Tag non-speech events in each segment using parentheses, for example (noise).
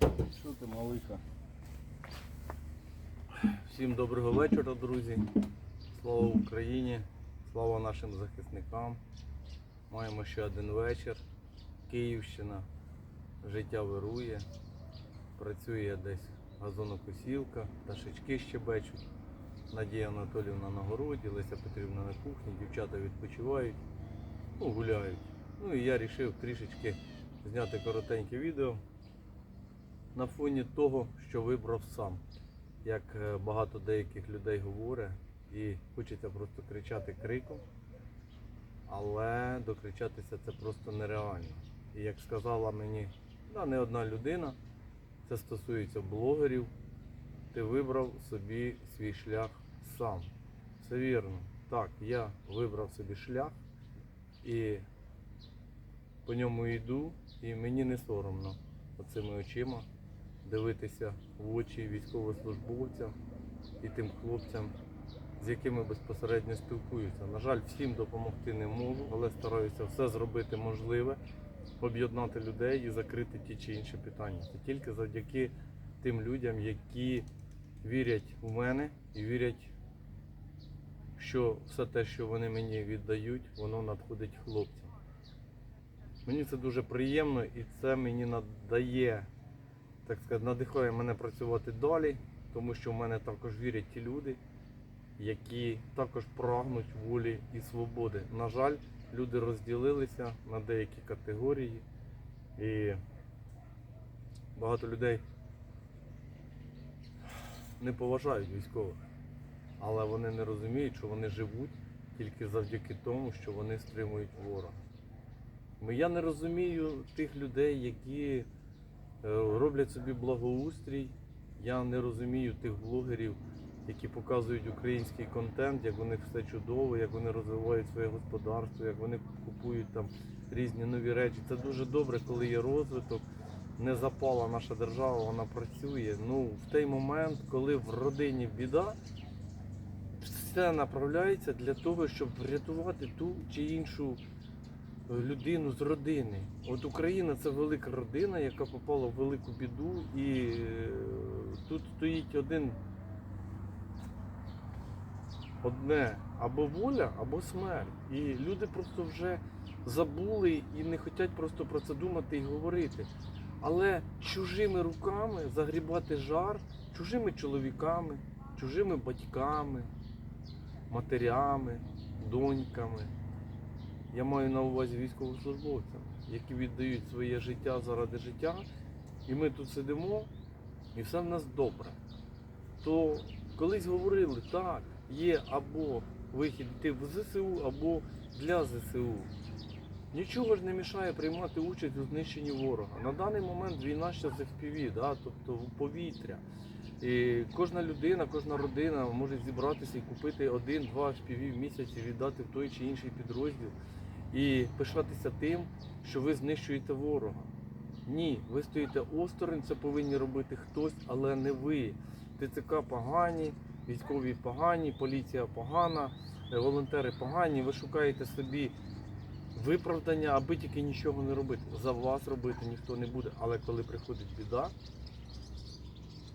Що ти, малика? Всім доброго вечора, друзі. Слава Україні, слава нашим захисникам. Маємо ще один вечір. Київщина. Життя вирує. Працює десь газонокосілка, пташечки щебечуть. Надія Анатолівна на городі, Леся Петрівна на кухні, дівчата відпочивають, ну, гуляють. Ну і я вирішив трішечки зняти коротеньке відео на фоні того, що вибрав сам як е, багато деяких людей говорить, і хочеться просто кричати криком, але докричатися це просто нереально. І як сказала мені да, не одна людина, це стосується блогерів, ти вибрав собі свій шлях сам. Це вірно. Так, я вибрав собі шлях і по ньому йду, і мені не соромно оцими очима дивитися в очі військовослужбовцям і тим хлопцям, з якими безпосередньо спілкуюся. На жаль, всім допомогти не можу, але стараюся все зробити можливе, об'єднати людей і закрити ті чи інші питання. Це тільки завдяки тим людям, які вірять у мене і вірять, що все те, що вони мені віддають, воно надходить хлопцям. Мені це дуже приємно і це мені надає так сказати, надихає мене працювати далі, тому що в мене також вірять ті люди, які також прагнуть волі і свободи. На жаль, люди розділилися на деякі категорії, і багато людей не поважають військових, але вони не розуміють, що вони живуть тільки завдяки тому, що вони стримують ворога. Я не розумію тих людей, які роблять собі благоустрій. Я не розумію тих блогерів, які показують український контент, як вони все чудово, як вони розвивають своє господарство, як вони купують там різні нові речі. Це дуже добре, коли є розвиток. Не запала наша держава, вона працює. Ну, в той момент, коли в родині біда, все направляється для того, щоб врятувати ту чи іншу людину з родини. От Україна це велика родина, яка попала в велику біду, і е, тут стоїть один одне або воля, або смерть. І люди просто вже забули і не хочуть просто про це думати і говорити. Але чужими руками загрібати жар, чужими чоловіками, чужими батьками, матерями, доньками. Я маю на увазі військовослужбовцям, які віддають своє життя заради життя, і ми тут сидимо, і все в нас добре. То колись говорили, так, є або вихід йти в ЗСУ, або для ЗСУ. Нічого ж не мішає приймати участь у знищенні ворога. На даний момент війна ще з FPV, да, тобто в повітря. І кожна людина, кожна родина може зібратися і купити один-два FPV в місяць і віддати в той чи інший підрозділ і пишатися тим, що ви знищуєте ворога. Ні, ви стоїте осторонь, це повинні робити хтось, але не ви. ТЦК погані, військові погані, поліція погана, е, волонтери погані. Ви шукаєте собі виправдання, аби тільки нічого не робити. За вас робити ніхто не буде. Але коли приходить біда,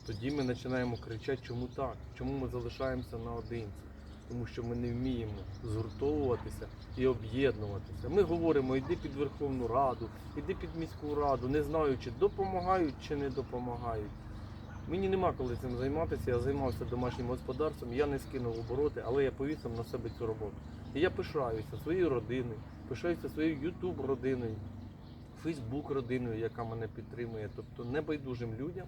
тоді ми починаємо кричати, чому так, чому ми залишаємося наодинці. Тому що ми не вміємо згуртовуватися і об'єднуватися. Ми говоримо, йди під Верховну Раду, йди під міську раду, не знаю, чи допомагають, чи не допомагають. Мені нема коли цим займатися, я займався домашнім господарством, я не скинув обороти, але я повісив на себе цю роботу. І я пишаюся своєю родиною, пишаюся своєю Ютуб родиною, Фейсбук родиною, яка мене підтримує, тобто небайдужим людям,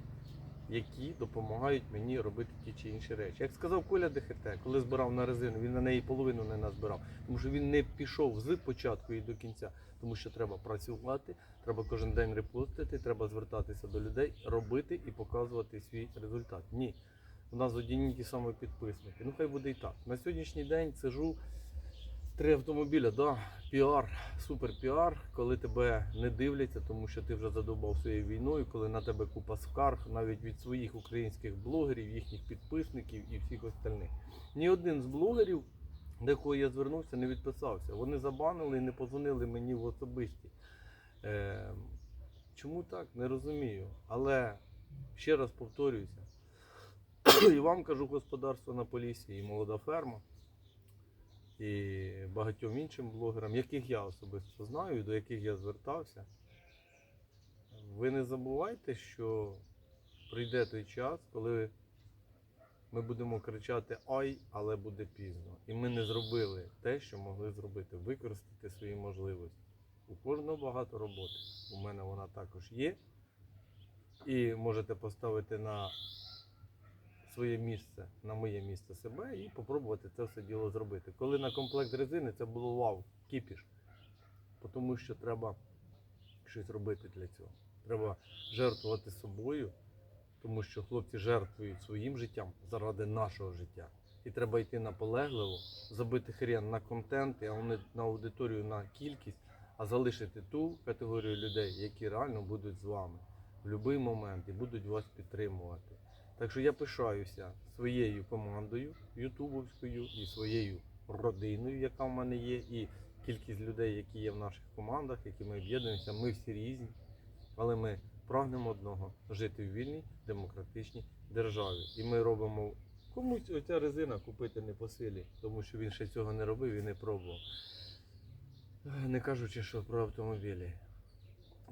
які допомагають мені робити ті чи інші речі. Як сказав Коля ДХТ, коли збирав на резину, він на неї половину не назбирав, тому що він не пішов з початку і до кінця, тому що треба працювати, треба кожен день репостити, треба звертатися до людей, робити і показувати свій результат. Ні. У нас одні ті самі підписники. Ну хай буде і так. На сьогоднішній день сижу три автомобіля, да, піар, супер піар, коли тебе не дивляться, тому що ти вже задовбав своєю війною, коли на тебе купа скарг навіть від своїх українських блогерів, їхніх підписників і всіх остальних. Ні один з блогерів, до кого я звернувся, не відписався. Вони забанили і не позвонили мені в особисті. Е, чому так? Не розумію. Але Ще раз повторююся. (clears throat) І вам кажу господарство на Полісі, і молода ферма, і багатьом іншим блогерам, яких я особисто знаю, до яких я звертався. Ви не забувайте, що прийде той час, коли ми будемо кричати Ай, але буде пізно. І ми не зробили те, що могли зробити, використати свої можливості. У кожного багато роботи. У мене вона також є. І можете поставити на своє місце, на моє місце себе і попробувати це все діло зробити. Коли на комплект резини це було вау, кіпіш. Тому що треба щось робити для цього. Треба жертвувати собою, тому що хлопці жертвують своїм життям заради нашого життя. І треба йти наполегливо, забити хрен на контент, а не на аудиторію, на кількість, а залишити ту категорію людей, які реально будуть з вами в будь-який момент і будуть вас підтримувати. Так що я пишаюся своєю командою ютубовською і своєю родиною, яка в мене є, і кількість людей, які є в наших командах, які ми об'єднуємося. Ми всі різні, але ми прагнемо одного жити в вільній демократичній державі. І ми робимо комусь оця резина купити не по силі, тому що він ще цього не робив і не пробував. Не кажучи, що про автомобілі.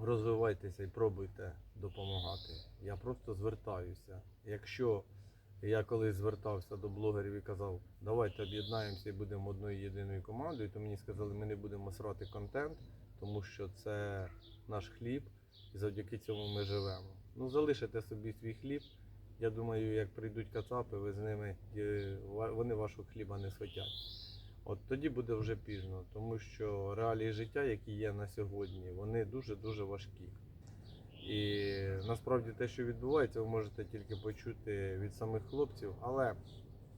Розвивайтеся і пробуйте допомагати. Я просто звертаюся. Якщо я колись звертався до блогерів і казав, давайте об'єднаємося і будемо одною єдиною командою, то мені сказали, ми не будемо срати контент, тому що це наш хліб, і завдяки цьому ми живемо. Ну, залишите собі свій хліб. Я думаю, як прийдуть кацапи, ви з ними е, вони вашого хліба не схотять. От тоді буде вже пізно, тому що реалії життя, які є на сьогодні, вони дуже-дуже важкі. І насправді те, що відбувається, ви можете тільки почути від самих хлопців. Але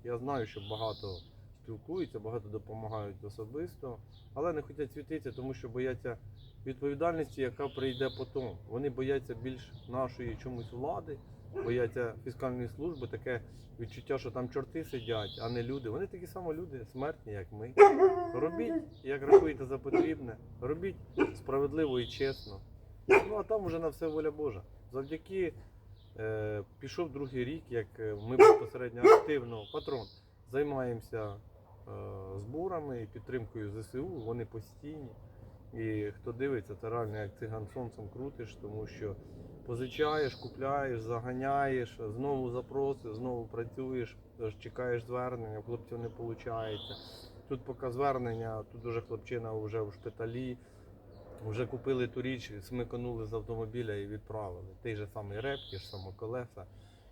я знаю, що багато спілкуються, багато допомагають особисто, але не хочуть світитися, тому що бояться відповідальності, яка прийде потім. Вони бояться більш нашої чомусь влади, бояться фіскальної служби, таке відчуття, що там чорти сидять, а не люди. Вони такі само люди, смертні, як ми. Робіть, як рахуєте за потрібне, робіть справедливо і чесно. Ну а там вже на все воля Божа. Завдяки е, пішов другий рік, як е, ми безпосередньо активно патрон займаємося е, зборами і підтримкою ЗСУ. Вони постійні. І хто дивиться, це реально як циган сонцем крутиш, тому що позичаєш, купляєш, заганяєш, знову запроси, знову працюєш, чекаєш звернення, хлопців не виходить. Тут поки звернення, тут уже хлопчина вже в шпиталі. Вже купили ту річ, смиканули з автомобіля і відправили. Той же самий реп, ті ж самі колеса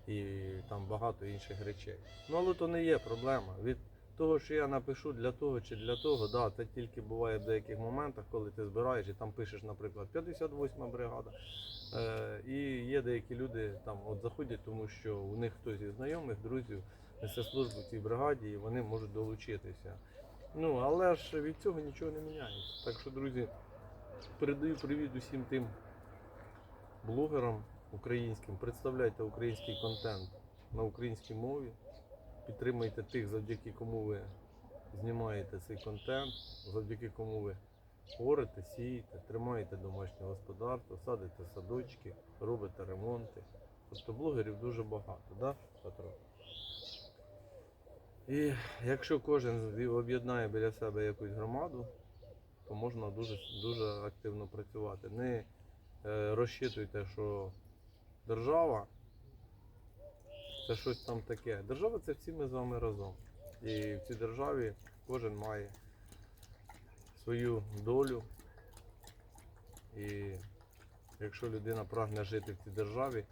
і там багато інших речей. Ну але то не є проблема. Від того, що я напишу для того чи для того, да, це тільки буває в деяких моментах, коли ти збираєш і там пишеш, наприклад, 58 бригада. Е, і є деякі люди там от заходять, тому що у них хтось із знайомих, друзів несе службу в цій бригаді і вони можуть долучитися. Ну, але ж від цього нічого не міняється. Так що, друзі, передаю привіт усім тим блогерам українським. Представляйте український контент на українській мові. Підтримайте тих, завдяки кому ви знімаєте цей контент, завдяки кому ви орете, сієте, тримаєте домашнє господарство, садите садочки, робите ремонти. Тобто блогерів дуже багато, да, Петро? І якщо кожен об'єднає біля себе якусь громаду, то можна дуже, дуже активно працювати. Не е, розчитуйте, що держава це щось там таке. Держава це всі ми з вами разом. І в цій державі кожен має свою долю. І якщо людина прагне жити в цій державі,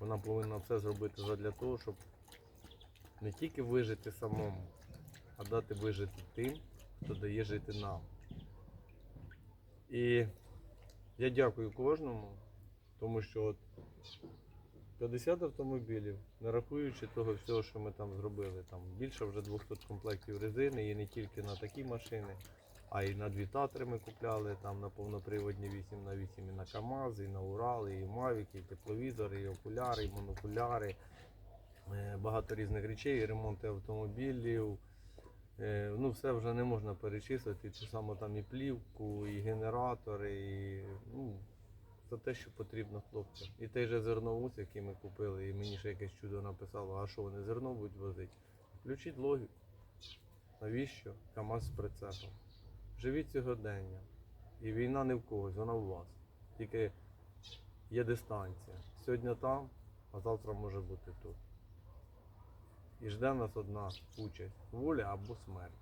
вона повинна все зробити задля того, щоб не тільки вижити самому, а дати вижити тим, хто дає жити нам. І я дякую кожному, тому що от 50 автомобілів, не рахуючи того всього, що ми там зробили. Там більше вже 200 комплектів резини, і не тільки на такі машини, а й на дві татри ми купляли, там на повноприводні 8 на 8 і на КАМАЗ, і на Урали, і Мавіки, і тепловізори, і окуляри, і монокуляри. Е, Багато різних речей, і ремонти автомобілів. Е, Ну, все вже не можна перечислити. Ту саму там і плівку, і генератори, і ну, за те, що потрібно хлопцям. І той же зерновоз, який ми купили, і мені ще якесь чудо написало, а що вони зерно будуть возити? Включіть логіку. Навіщо КАМАЗ з прицепом? Живіть сьогодення. І війна не в когось, вона у вас. Тільки є дистанція. Сьогодні там, а завтра може бути тут. І жде нас одна участь воля або смерть.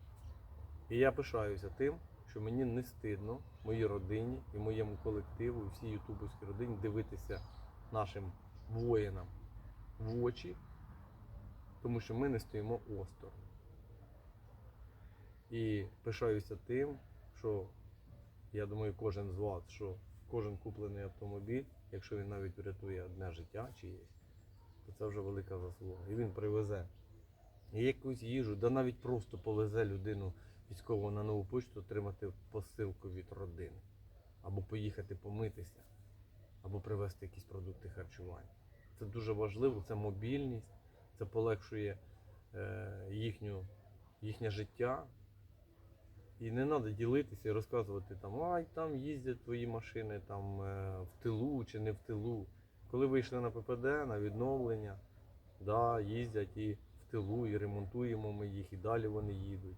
І я пишаюся тим, що мені не стидно моїй родині і моєму колективу, і всій ютубовській родині дивитися нашим воїнам в очі, тому що ми не стоїмо осторонь. І пишаюся тим, що я думаю, кожен з вас, що кожен куплений автомобіль, якщо він навіть врятує одне життя чиєсь, то це вже велика заслуга. І він привезе і якусь їжу, да навіть просто повезе людину військового на нову почту отримати посилку від родини. Або поїхати помитися, або привезти якісь продукти харчування. Це дуже важливо, це мобільність, це полегшує е, їхню, їхнє життя. І не треба ділитися і розказувати там, ай, там їздять твої машини там е, в тилу чи не в тилу. Коли вийшли на ППД, на відновлення, да, їздять і в тилу, і ремонтуємо ми їх, і далі вони їдуть.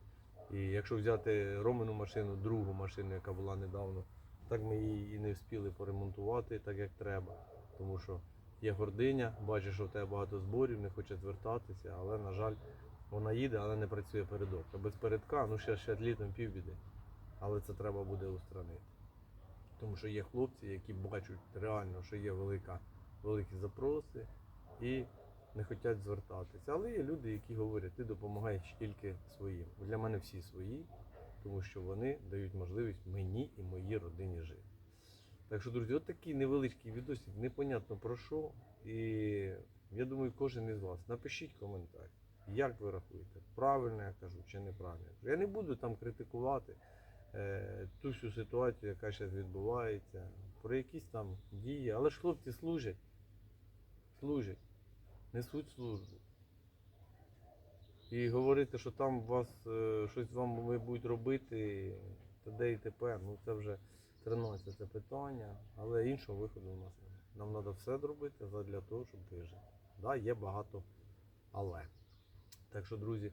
І якщо взяти Ромину машину, другу машину, яка була недавно, так ми її і не встигли поремонтувати так, як треба. Тому що є гординя, бачиш, що в тебе багато зборів, не хоче звертатися, але, на жаль, вона їде, але не працює передок. А без передка, ну ще, ще літом півбіди. Але це треба буде устранити. Тому що є хлопці, які бачать реально, що є велика, великі запроси і не хочуть звертатися. Але є люди, які говорять, ти допомагаєш тільки своїм. Для мене всі свої, тому що вони дають можливість мені і моїй родині жити. Так що, друзі, от такий невеличкий відосик, непонятно про що. І я думаю, кожен із вас напишіть коментар, як ви рахуєте, правильно я кажу чи неправильно. я не буду там критикувати е, ту всю ситуацію, яка зараз відбувається, про якісь там дії. Але ж хлопці служать, служать, несуть службу. І говорити, що там вас е, щось вам ви будуть робити, т.д. і тепер, ну це вже 13 це питання, але іншого виходу у нас немає. Нам треба все зробити для того, щоб вижити. Да, є багато але. Так що, друзі,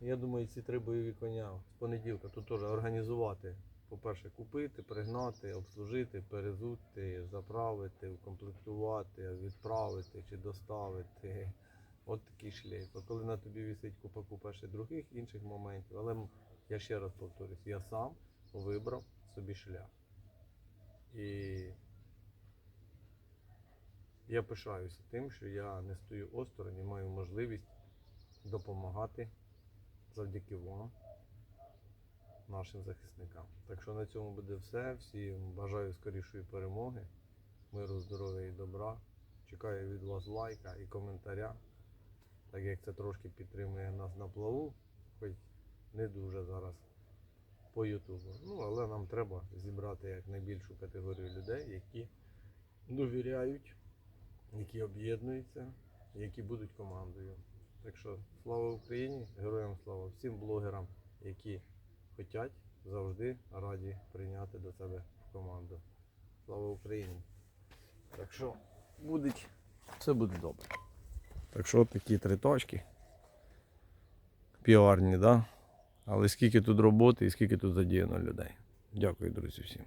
я думаю, ці три бойові коня з понеділка тут теж організувати. По-перше, купити, пригнати, обслужити, перезути, заправити, укомплектувати, відправити чи доставити. От такий шлейф. А коли на тобі висить купа купа ще других інших моментів. Але я ще раз повторюсь, я сам вибрав собі шлях. І я пишаюся тим, що я не стою осторонь і маю можливість допомагати завдяки вам, нашим захисникам. Так що на цьому буде все. Всім бажаю скорішої перемоги, миру, здоров'я і добра. Чекаю від вас лайка і коментаря, так як це трошки підтримує нас на плаву, хоч не дуже зараз по Ютубу. Ну, але нам треба зібрати як найбільшу категорію людей, які довіряють, які об'єднуються, які будуть командою. Так що слава Україні, героям слава всім блогерам, які хочуть завжди раді прийняти до себе в команду. Слава Україні! Так що буде, все буде добре. Так що такі три точки. Піарні, да? Але скільки тут роботи і скільки тут задіяно людей. Дякую, друзі, всім.